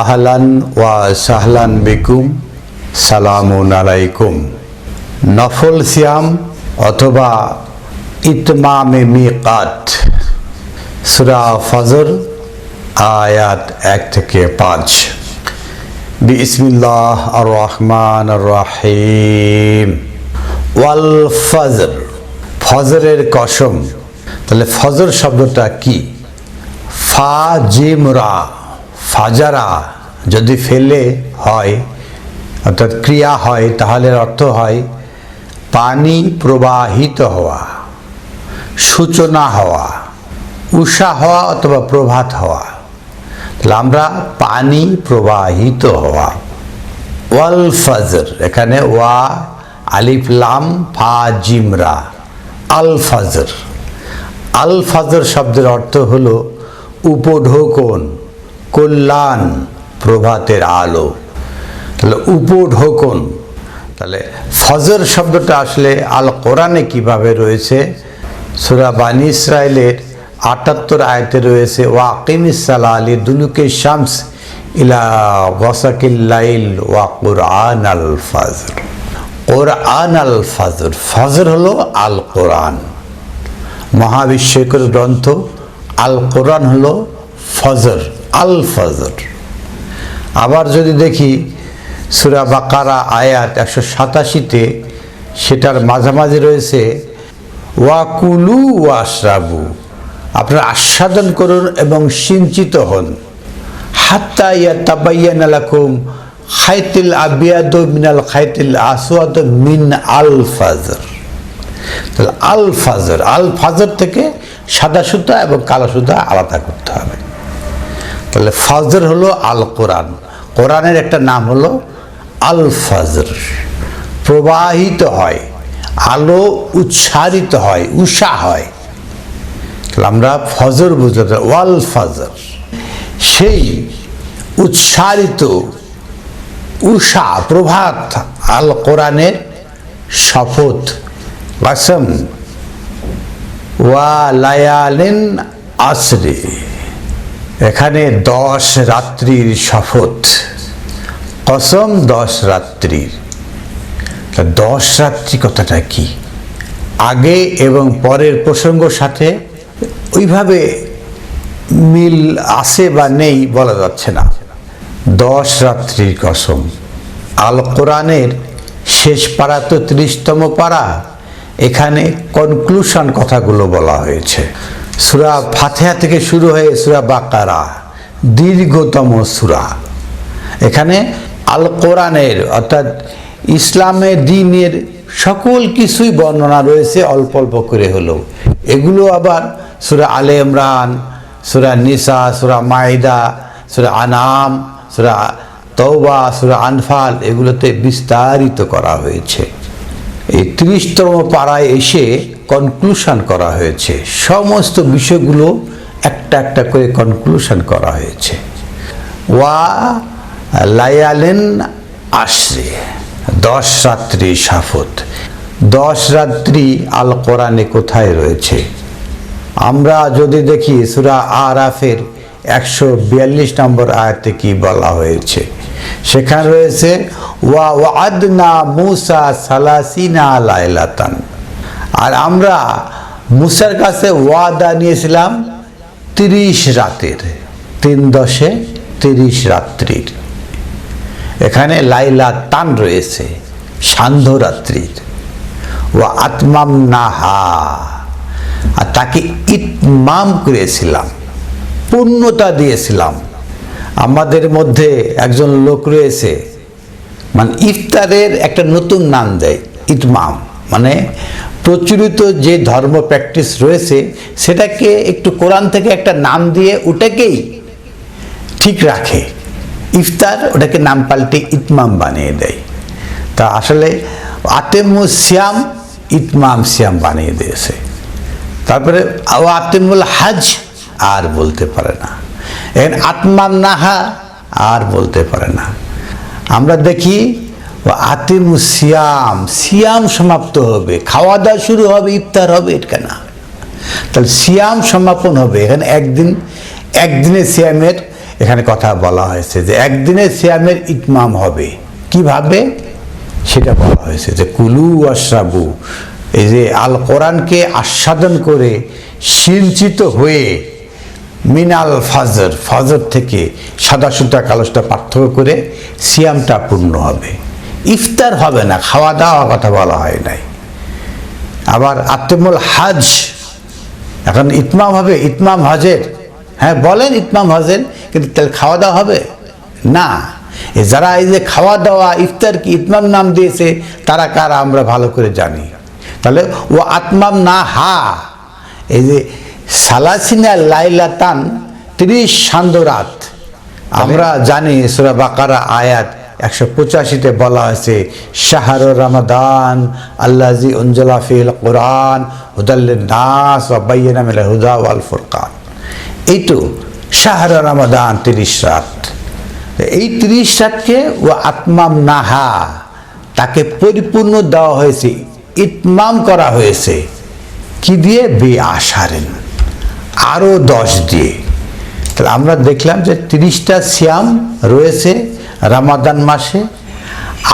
আহলান ওয়া সাহলান বিকুম, সালামুন আলাইকুম। নফল সিয়াম অথবা ইতমামে মিকাত। সুরা ফজর, আয়াত এক থেকে পাঁচ। বিসমিল্লাহ আর রহমান রাহিম ওয়াল ফজর, ফজরের কসম। তাহলে ফজর শব্দটা কি? ফা, জিম রা ফাজারা যদি ফেলে হয়, অর্থাৎ ক্রিয়া হয় তাহলে অর্থ হয় পানি প্রবাহিত হওয়া, সূচনা হওয়া, উষা হওয়া অথবা প্রভাত হওয়া। তাহলে আমরা পানি প্রবাহিত হওয়া। ওয়াল ফজর, এখানে ওয়া, আলিফ, লাম, ফা জিমরা আল ফজর। আল ফজর শব্দের অর্থ হলো উপঢৌকন। কল্যাণ প্রভাতের আলো। তাহলে উপঢৌকন তাহলে ফজর শব্দটা আসলে আল কোরআনে কীভাবে রয়েছে? সুরা বানি ইসরায়েলের আটাত্তর আয়তে রয়েছে ওয়াকিম ইসালা আলী দুলুকে শামস ইলা ওয়াসাকিল্লাইল ওয়া কোরআন আল ফজর। কোরআন আল ফজর ফজর হলো আল কোরআন মহাবিশ্বকর গ্রন্থ আল কোরআন হলো ফজর। আল ফজর আবার যদি দেখি সুরা বাকারা আয়াত একশো সাতাশিতে সেটার মাঝামাঝি রয়েছে, ওয়াকুলু ওয়াশরাবু আপনারা আস্বাদন করুন এবং সিঞ্চিত হন। হাত্তা ইয়া তাবাইয়ান আলাকুম খাইতিল আবিয়াদ মিনাল খাইতিল আসওয়াদ মিন আল ফাজর তাহলে আল ফাজর আল ফাজর থেকে সাদা সুতা এবং কালো সুতা আলাদা করতে হবে। তাহলে ফজর হলো আল কোরআন। কোরআনের একটা নাম হলো আল ফজর। প্রবাহিত হয়, আলো উচ্ছারিত হয়, উষা হয়। তাহলে আমরা ফজর বুঝতে ওয়াল ফজর। সেই উচ্ছারিত, উষা, প্রভাত আল কোরআনের শপথ। কাসম ওয়া লায়ালিন আসরে। এখানে দশ রাত্রির শপথ। কসম দশ রাত্রির। তা দশ রাত্রি কথাটা কি? আগে এবং পরের প্রসঙ্গ সাথে ওইভাবে মিল আছে বা নেই বলা যাচ্ছে না। দশ রাত্রির কসম। আল কোরআনের শেষ পাড়া তো ত্রিশতম পাড়া। এখানে কনক্লুশন কথাগুলো বলা হয়েছে। সুরা ফাতেহা থেকে শুরু হয়ে সুরা বাকারা, দীর্ঘতম সুরা। এখানে আল কোরআনের অর্থাৎ ইসলামের দিনের সকল কিছুই বর্ণনা রয়েছে, অল্প অল্প করে হলেও। এগুলো আবার সুরা আলে ইমরান, সুরা নিসা, সুরা মাইদা, সুরা আনাম, সুরা তৌবা সুরা আনফাল, এগুলোতে বিস্তারিত করা হয়েছে। এই ত্রিশতম পাড়ায় এসে কনক্লুশন করা হয়েছে। সমস্ত বিষয়গুলো একটা একটা করে কনক্লুশন করা হয়েছে। ওয়া লায়ালেন আশ্রে, দশ রাত্রি সাফত। দশ রাত্রি আল কোরআনে কোথায় রয়েছে? আমরা যদি দেখি সুরা আরাফের একশো বিয়াল্লিশ নম্বর আয়াতে কি বলা হয়েছে? সেখানে রয়েছে, ওয়া ওয়াদনা মুসা সালাসিনা লাইলাতান। আর আমরা মুসার কাছে ওয়াদা নিয়েছিলাম তিরিশ রাতের, তিন দশে তিরিশ রাত্রির। এখানে লাইলা তান রয়েছে, সান্ধ্য রাত্রির। ও আত্মাম নাহা, আর তাকে ইতমাম করেছিলাম, পূর্ণতা দিয়েছিলাম। আমাদের মধ্যে একজন লোক রয়েছে মানে ইফতারের একটা নতুন নাম দেয়, ইতমাম। মানে প্রচলিত যে ধর্ম প্র্যাকটিস রয়েছে, সেটাকে একটু কোরআন থেকে একটা নাম দিয়ে ওটাকেই ঠিক রাখে। ইফতার ওটাকে নাম পাল্টে ইতমাম বানিয়ে দেয়। তা আসলে আতেমু শ্যাম ইতমাম শ্যাম বানিয়ে দিয়েছে। তারপরে ও আতেমুল হাজ আর বলতে পারে না। এখন আত্মাম নাহা আর বলতে পারে না। আমরা দেখি আতিমু সিয়াম সিয়াম সমাপ্ত হবে। খাওয়া দাওয়া শুরু হবে, ইফতার হবে এটা না। তাহলে সিয়াম সমাপন হবে। এখানে একদিন একদিনে সিয়ামের এখানে কথা বলা হয়েছে যে একদিনে সিয়ামের ইতমাম হবে। কীভাবে? সেটা বলা হয়েছে যে কুলু আশ্রাবু এই যে আল কোরআনকে আস্বাদন করে সিঞ্চিত হয়ে মিনাল ফাজর, ফজর থেকে সাদা সুতা কালোসটা পার্থক্য করে সিয়ামটা পূর্ণ হবে। ইফতার হবে না খাওয়া দাওয়া কথা বলা হয় নাই। আবার আত্মমুল হাজ, এখন ইতমাম হবে, ইতমাম হজের। হ্যাঁ বলেন ইতমাম হজের, কিন্তু তাহলে খাওয়া দাওয়া হবে? না। যারা এই যে খাওয়া দাওয়া ইফতার কি ইতমাম নাম দিয়েছে, তারা কারা আমরা ভালো করে জানি। তাহলে ও আত্মাম না হা, এই যে সালাসিনা লাইলাতান ত্রিশ সান্দরাত আমরা জানি সুরা বাকারা আয়াত একশো পঁচাশিতে বলা হয়েছে শাহর রমাদান আল্লাজি উঞ্জলা ফিল কোরআন হুদাল্লিন নাস বা বাইনা মিলা হুদা ওয়াল ফুরকান। এই তো শাহর রমাদান তিরিশ রাত। এই তিরিশ রাতকে ও আত্মাম নাহা তাকে পরিপূর্ণ দেওয়া হয়েছে, ইতমাম করা হয়েছে। কি দিয়ে? বে আশারেন। আরও দশ দিয়ে। তাহলে আমরা দেখলাম যে তিরিশটা সিয়াম রয়েছে রামাদান মাসে।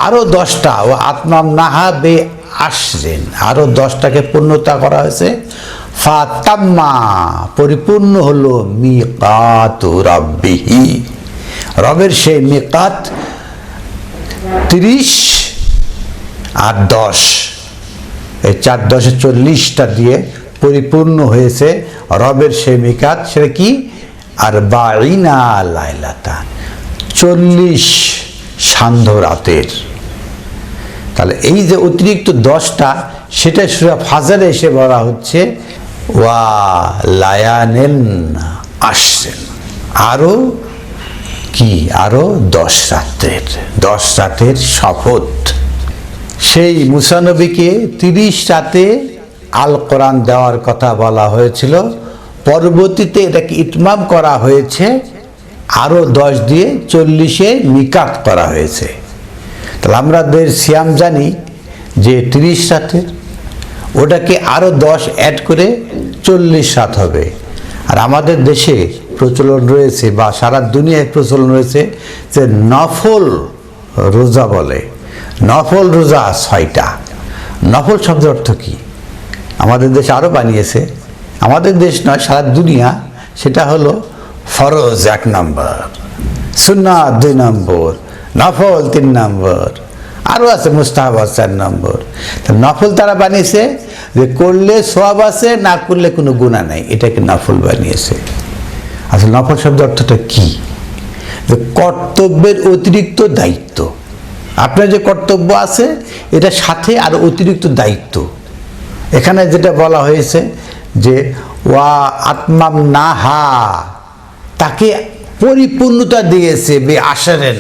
আরও দশটা, ও আত্মাম নাহা বে আসরেন আরও দশটাকে পূর্ণতা করা হয়েছে। ফাতাম্মা পরিপূর্ণ হলো মিকাত রব্বিহি। রবের সেই মিকাত তিরিশ আর দশ। এই চার দশে চল্লিশটা দিয়ে পরিপূর্ণ হয়েছে রবের সেই মিকাত। সেটা কি? আর বাইনা লাইলাতা চল্লিশ সান্ধ্য রাতের। তাহলে এই যে অতিরিক্ত দশটা, সেটা সুরা ফাজারে এসে বলা হচ্ছে, ওয়া লায়ানেন আসছেন আরও কি? আরও দশ রাত্রের দশ রাতের শপথ। সেই মুসানবীকে তিরিশ রাতে আল কোরআন দেওয়ার কথা বলা হয়েছিল। পরবর্তীতে এটাকে ইতমাম করা হয়েছে, আরও দশ দিয়ে চল্লিশে নিকাত করা হয়েছে। তাহলে আমাদের সিয়াম জানি যে তিরিশ রাতের, ওটাকে আরও দশ অ্যাড করে চল্লিশ রাত হবে। আর আমাদের দেশে প্রচলন রয়েছে বা সারা দুনিয়ায় প্রচলন রয়েছে যে নফল রোজা বলে। নফল রোজা ছয়টা। নফল শব্দের অর্থ কী? আমাদের দেশে আরও বানিয়েছে আমাদের দেশ নয়, সারা দুনিয়া। সেটা হলো ফরজ এক নম্বর সুন্না দুই নম্বর, নফল তিন নম্বর আরও আছে মুস্তাহাবাদ চার নম্বর। তা নফল তারা বানিয়েছে, যে করলে সোয়াব আছে, না করলে কোনো গুণা নেই। এটাকে নফল বানিয়েছে? আসলে নফল শব্দ অর্থটা কী? যে কর্তব্যের অতিরিক্ত দায়িত্ব। আপনার যে কর্তব্য আছে এটা সাথে আর অতিরিক্ত দায়িত্ব। এখানে যেটা বলা হয়েছে যে ওয়া আত্মাম না হা তাকে পরিপূর্ণতা দিয়েছে বে আসারেন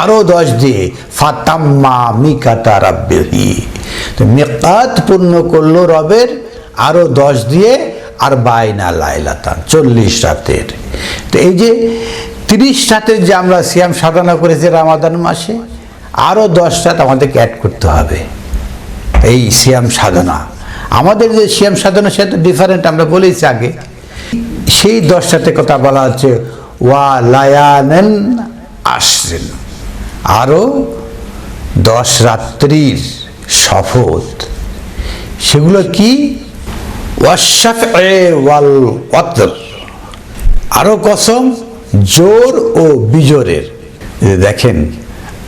আরও দশ দিয়ে, ফাতাম্মা মিকাতা রাব্বেহি। তো মেকাত পূর্ণ করল রবের আরও দশ দিয়ে, আর বাইনা লাইলাতান, চল্লিশ রাতের। তো এই যে তিরিশ রাতের যে আমরা সিয়াম সাধনা করেছি রামাদান মাসে আরও দশ রাত আমাদেরকে অ্যাড করতে হবে। এই সিয়াম সাধনা। আমাদের যে সিয়াম সাধনা সেটা ডিফারেন্ট আমরা বলেছি আগে। সেই দশটাতে কথা বলা হচ্ছে, ওয়া লায়ানেন আসরেন আরও দশ রাত্রির শপথ। সেগুলো কি? ওয়াশাফ ওয়াল আরও কসম, জোর ও বিজোরের। দেখেন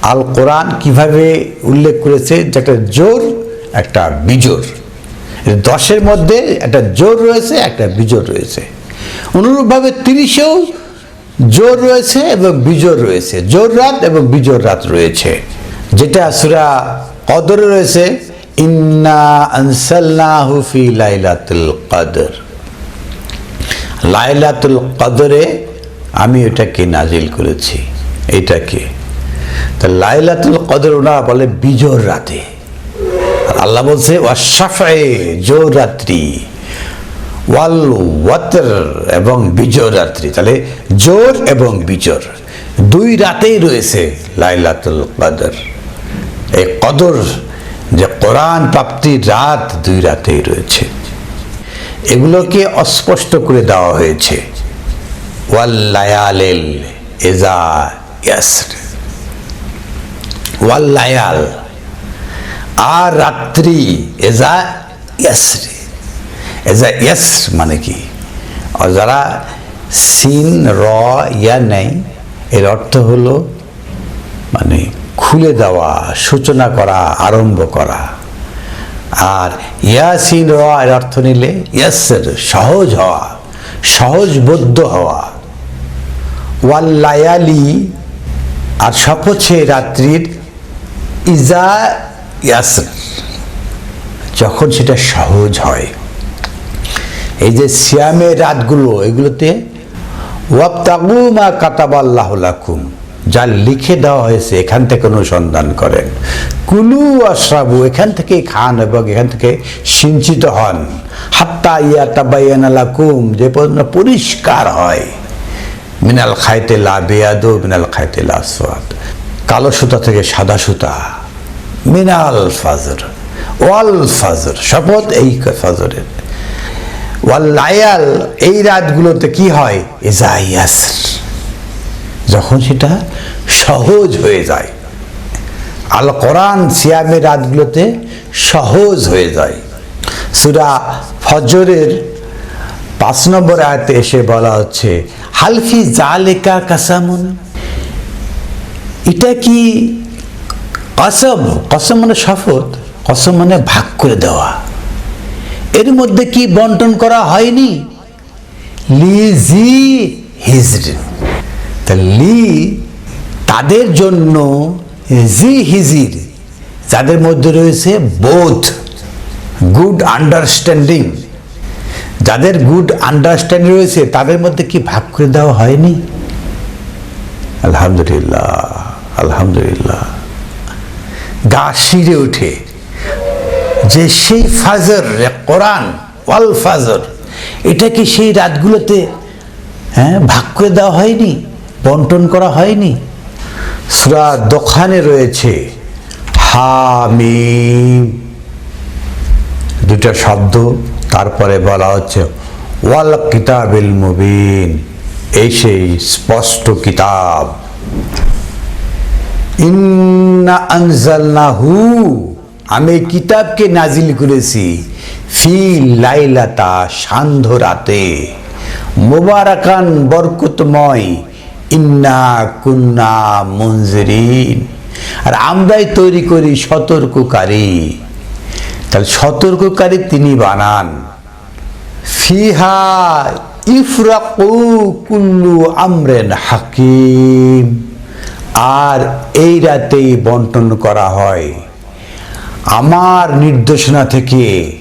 আল কোরআন কীভাবে উল্লেখ করেছে? যে একটা জোর, একটা বিজোর। দশের মধ্যে একটা জোর রয়েছে, একটা বিজোর রয়েছে। অনুরূপভাবে তিরিশেও জোর রয়েছে এবং বিজোর রয়েছে। জোর রাত এবং বিজোর রাত রয়েছে। যেটা সুরা কদরে রয়েছে, ইন্না আনসাল্লাহু ফি লাইলাতুল কদর। লাইলাতুল কদরে আমি এটাকে নাজিল করেছি। এটাকে। তা লাইলাতুল কদর ওনারা বলে বিজোর রাতে। আল্লাহ বলছে ওয়াশাফায়ে জোর রাত্রি ওয়াল ওয়াতর এবং বিজোর রাত্রি তাহলে জোর এবং বিজোর, দুই রাতেই রয়েছে লাইলাতুল কদর। এই কদর যে কোরআন প্রাপ্তির রাত দুই রাতেই রয়েছে। এগুলোকে অস্পষ্ট করে দেওয়া হয়েছে ওয়াল্লায়ালেল এজা ইয়াসর ওয়াল্লায়াল আর রাত্রি, এজা ইয়াসরে। এজা ইয়াস মানে কি? আর যারা সিন, র, ইয়া নেই, এর অর্থ হলো মানে খুলে দেওয়া, সূচনা করা, আরম্ভ করা। আর ইয়াসিন র, এর অর্থ নিলে ইয়াসের সহজ হওয়া, সহজবোধ্য হওয়া। ওয়াল্লায়ালি আর শপথ রাত্রির, ইজা ইয়াসর যখন সেটা সহজ হয়, এই যে সিয়ামের রাতগুলো, এগুলোতে, ওয়াবতাগু মা কাতাবাল্লাহ লাকুম, যা লিখে দেওয়া হয়েছে, এখান থেকে অনুসন্ধান করেন। কুলু আশ্রাবু, এখান থেকে খান এবং এখান থেকে সিঞ্চিত হন। হাত্তা ইয়া তাবাইয়ান যে পর্যন্ত পরিষ্কার হয়। মিনাল খাইতে লা বেয়াদু মিনাল খাইতে লা সোয়াদ কালো সুতা থেকে সাদা সুতা। মিনাল ফাজর, ওয়াল ফাজর, শপথ এই ফাজরের। ওয়াল এই রাতগুলোতে কি হয়? যখন সেটা সহজ হয়ে যায়। আল কোরআন সিয়ামের রাতগুলোতে সহজ হয়ে যায়। সুরা ফজরের পাঁচ নম্বর আয়তে এসে বলা হচ্ছে, হালফি জালেকা কাসামুন, এটা কি কসম কসম মানে শপথ, কসম মানে ভাগ করে দেওয়া। এর মধ্যে কি বন্টন করা হয়নি? লি জি হিজরিন তা লি তাদের জন্য জি হিজির, যাদের মধ্যে রয়েছে বোধ গুড আন্ডারস্ট্যান্ডিং। যাদের গুড আন্ডারস্ট্যান্ডিং রয়েছে, তাদের মধ্যে কি ভাগ করে দেওয়া হয়নি? আলহামদুলিল্লাহ আলহামদুলিল্লাহ। গা শিরে উঠে, যে সেই ফাজর কোরআন, ওয়াল ফাজর, এটা কি সেই রাতগুলোতে হ্যাঁ ভাগ করে দেওয়া হয়নি, বন্টন করা হয়নি? সুরা দোকানে রয়েছে, হামিম। দুটা শব্দ, তারপরে বলা হচ্ছে, ওয়াল কিতাবিল মুবিন, এই সেই স্পষ্ট কিতাব। ইন্না আনজালনাহু, আমি কিতাবকে নাজিল করেছি ফি লাইলাতা সান্ধ্য রাতে মোবারাকান বরকতময়, ইন্না কুন্না মঞ্জরিন আর আমরাই তৈরি করি সতর্ককারী। তাহলে সতর্ককারী তিনি বানান। ফিহা ইফরাকু কুল্লু আমরেন হাকিম। আর এই রাতেই বন্টন করা হয়। আমার নির্দেশনা থেকে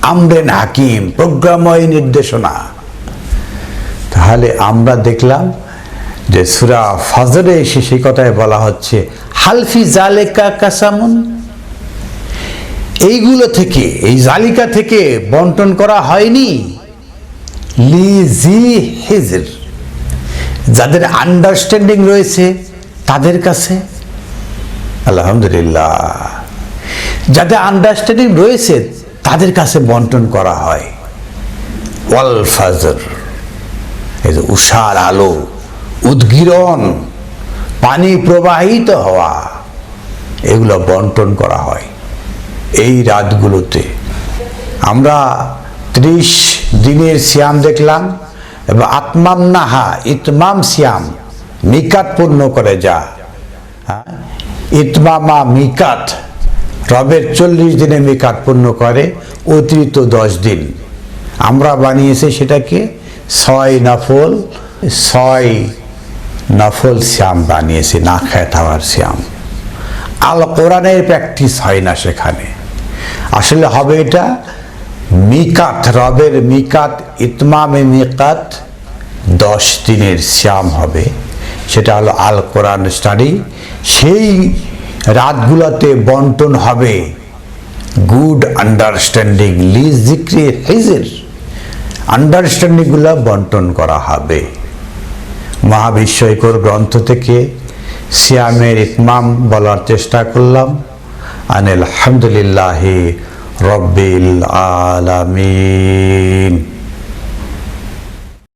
আমরেন হাকিম প্রোগ্রাময় নির্দেশনা। তাহলে আমরা দেখলাম যে সুরা ফজরে এসে সেই কথায় বলা হচ্ছে হালফি জালেকা কাসামুন? এইগুলো থেকে, এই জালিকা থেকে বন্টন করা হয়নি। লিজি হিজর। যাদের আন্ডারস্ট্যান্ডিং রয়েছে তাদের কাছে? আলহামদুলিল্লাহ। যাদের আন্ডারস্ট্যান্ডিং রয়েছে, তাদের কাছে বন্টন করা হয়। ওয়াল ফাজর যে উষার আলো, উদ্গিরণ, পানি প্রবাহিত হওয়া, এগুলো বন্টন করা হয়। এই রাতগুলোতে আমরা ত্রিশ দিনের সিয়াম দেখলাম, এবং আত্মাম নাহা, ইতমাম সিয়াম মিকাত পূর্ণ করে যা। হ্যাঁ? ইতমামা মিকাত রবের চল্লিশ দিনে মিকাত পূর্ণ করে, অতিরিক্ত দশ দিন। আমরা বানিয়েছি সেটাকে ছয় নফল ছয় নফল শ্যাম বানিয়েছি, না খায় থাকার শ্যাম আল কোরআনের প্র্যাকটিস হয় না সেখানে। আসলে হবে এটা মিকাত, রবের মিকাত, ইতমামে মিকাত দশ দিনের শ্যাম হবে। সেটা হলো আল কোরআন স্টাডি। সেই রাতগুলোতে বন্টন হবে। গুড আন্ডারস্ট্যান্ডিং, লিজ জিক্রি, হেজের। আন্ডারস্ট্যান্ডিংগুলো বন্টন করা হবে। মহাবিশ্বকর গ্রন্থ থেকে সিয়ামের ইতমাম বলার চেষ্টা করলাম। আনিল আলহামদুলিল্লাহ রব্বিল আলামিন।